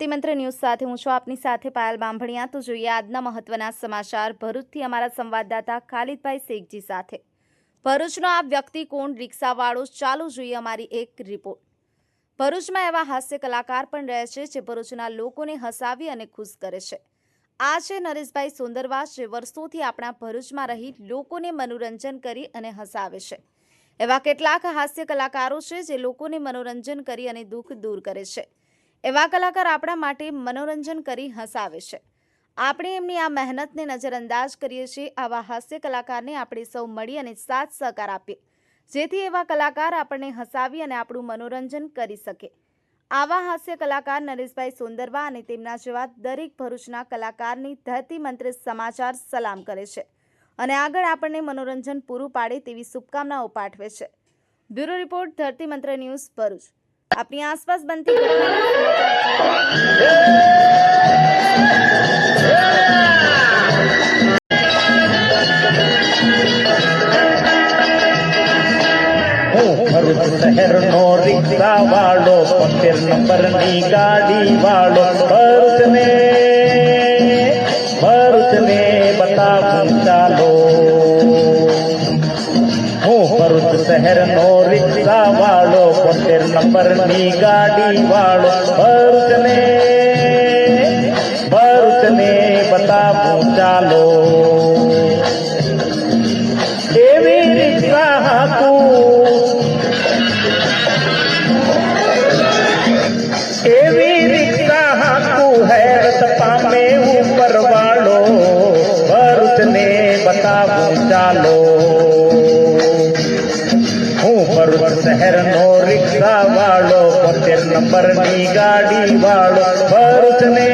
ધરતી ન્યૂઝ સાથે હું છું આપની સાથે પાયલ બાંભણિયા. તો જોઈએ આજના મહત્વના સમાચાર. ભરૂચથી અમારા સંવાદદાતા ખાલિદભાઈ શેખજી સાથે. ભરૂચનો આ વ્યક્તિ કોણ? રિક્ષાવાળો. ચાલો જોઈએ અમારી એક રિપોર્ટ. ભરૂચમાં એવા હાસ્ય કલાકાર પણ રહે છે જે ભરૂચના લોકોને હસાવી અને ખુશ કરે છે. આ છે નરેશભાઈ સુંદરવાસ જે વર્ષોથી આપણા ભરૂચમાં રહી લોકોને મનોરંજન કરી અને હસાવે છે. એવા કેટલાક હાસ્ય કલાકારો છે જે લોકોને મનોરંજન કરી અને દુઃખ દૂર કરે છે. એવા કલાકાર આપણા માટે મનોરંજન કરી હસાવે છે. આપણે એમની આ મહેનતને નજરઅંદાજ કરીએ છીએ, આવા હાસ્ય કલાકારને આપણે સૌ મળી અને સાથ સહકાર આપીએ. જેથી એવા કલાકાર આપણને હસાવી અને આપણું મનોરંજન કરી શકે. આવા હાસ્ય કલાકાર નરેશભાઈ સુંદરવા અને તેમના જેવા દરેક ભરૂચના કલાકારની ધરતી મંત્ર સમાચાર સલામ કરે છે અને આગળ આપણને મનોરંજન પૂરું પાડે તેવી શુભકામનાઓ પાઠવે છે. બ્યુરો રિપોર્ટ ધરતી મંત્ર ન્યૂઝ ભરૂચ. अपने आसपास बनती शहर नो रिक्शा वालों फिर नंबर नी गाड़ी वालो भरूच में भरूच में, बता चालो भरूच शहर नोरिचा वालो कोटेर नंबर नी गाड़ी वालो। भरूच ने भरूच ने बताबू चालो। देवी रिक्शा हाकू देवी रिक्शा हाकू हैरत पामे ऊपर वालो। भरूच ने बता चालो। હું ભરૂચ શહેરનો રિક્ષા વાળો પંદર નંબરની ગાડી વાળો ભરૂચને